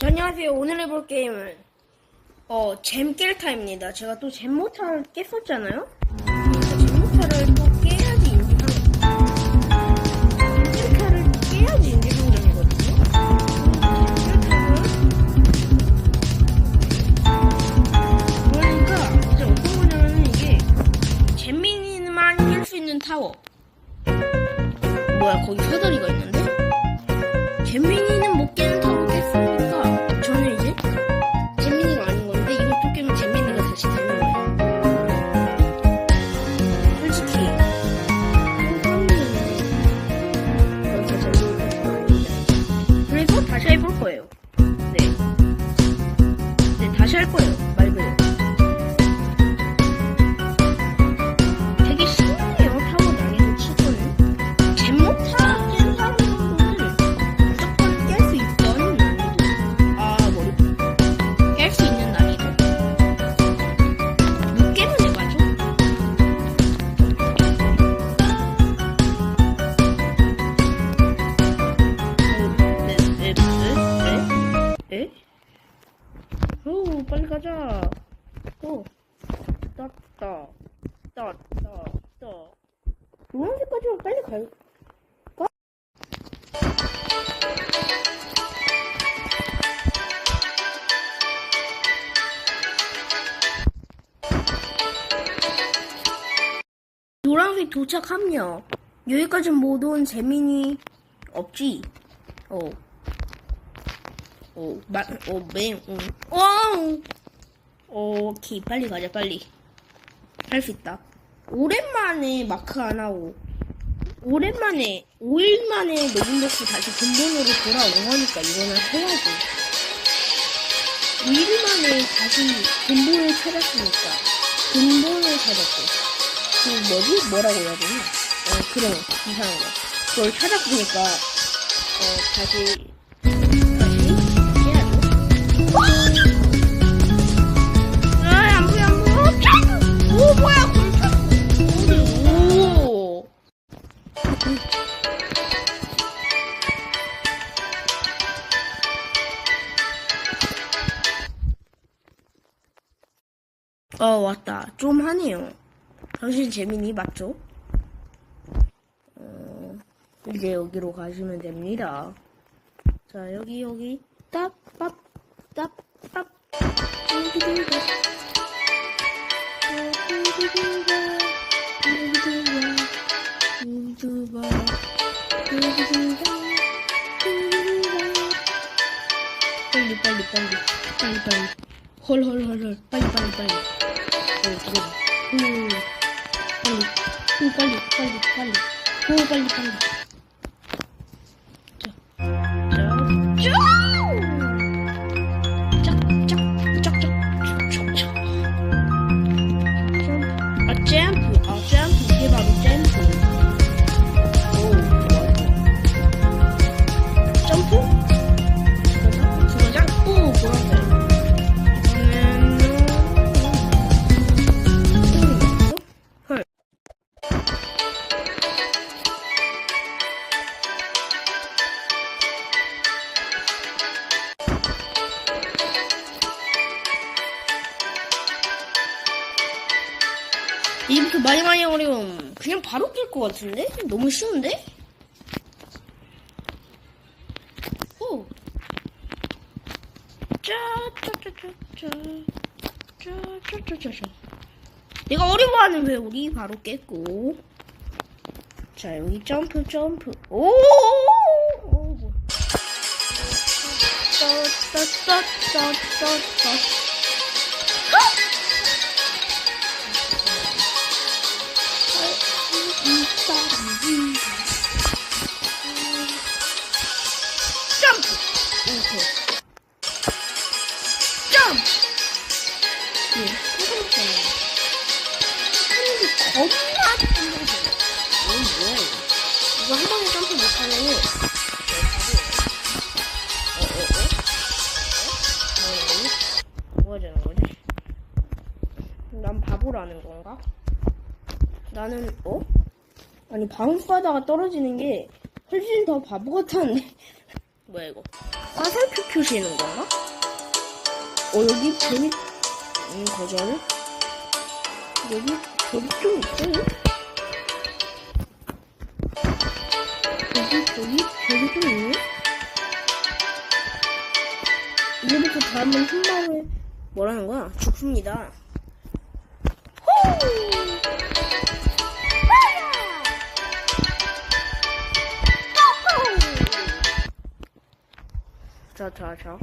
자, 안녕하세요. 오늘 해볼 게임은 어, 잼 깰타입니다. 제가 또 잼 모타를 깼었잖아요? 그래서 잼 모타를 또 깨야지 인지상 잼 모타를 깨야지 인지상정이거든요. 그러니까 이제 어떤 거냐면은 이게 잼민이만 깰 수 있는 타워 뭐야 거기 사다리가 있는데? 잼민이는 못 깨 가자. 오, 따, 따, 따, 따, 따. 노란색까지만 빨리 갈까? 노란색 도착하며 여기까지 못 온 재민이 없지? 어. 어, 마, 어, 맹, 응. 어! 오케이, 빨리 가자, 빨리. 할 수 있다. 오랜만에 마크 안 하고, 오랜만에, 5일 만에 로블록스 다시 근본으로 돌아온 거니까 이거는 해야지. 5일 만에 다시 근본을 찾았으니까. 근본을 찾았고. 그 뭐지? 뭐라고 해야 되나? 어, 그런, 이상한 거. 그걸 찾아보니까, 어, 다시 어, 왔다. 좀 하네요. 당신 재민이 맞죠? 어, 이제 여기로 가시면 됩니다. 자, 여기, 여기. 딱, ปั๊, 딱, ปั๊. 여기들가. 여기들가. 여기들가. 여기들가. 여기들가. 여기들가. 빨리, 빨리, 빨리. 빨리, 빨리. 헐, 헐, 헐, 헐. 빨리, 빨리, 빨리. 어, 들어가. 오, 빨리. 오, 빨리, 빨리, 빨리. 오, 빨리, 빨리. 이렇게 많이 많이 어려움 그냥 바로 깰것 같은데? 너무 쉬운데? 오. 짜짜짜짜짜 짜짜짜짜짜 내가 어려워하는 회오리 바로 깼고 자 여기 점프 점프 오. 따따따따따따 겁나 힘들어. 이건 뭐야, 이거? 이거 한 번에 점프 못하면은, 어, 어, 어? 어? 뭐 하자는 거지? 난 바보라는 건가? 나는, 어? 아니, 바운스하다가 떨어지는 게 훨씬 더 바보 같았는데. 뭐야, 이거? 화살표 표시는 건가? 어, 여기 뱀이, 음, 거절. 여기, 좀 있어요? 여기, 저기, 저기 좀 있네? 이제부터 다음은 흰마을, 뭐라는 거야? 죽습니다. 호! 자, 자, 자.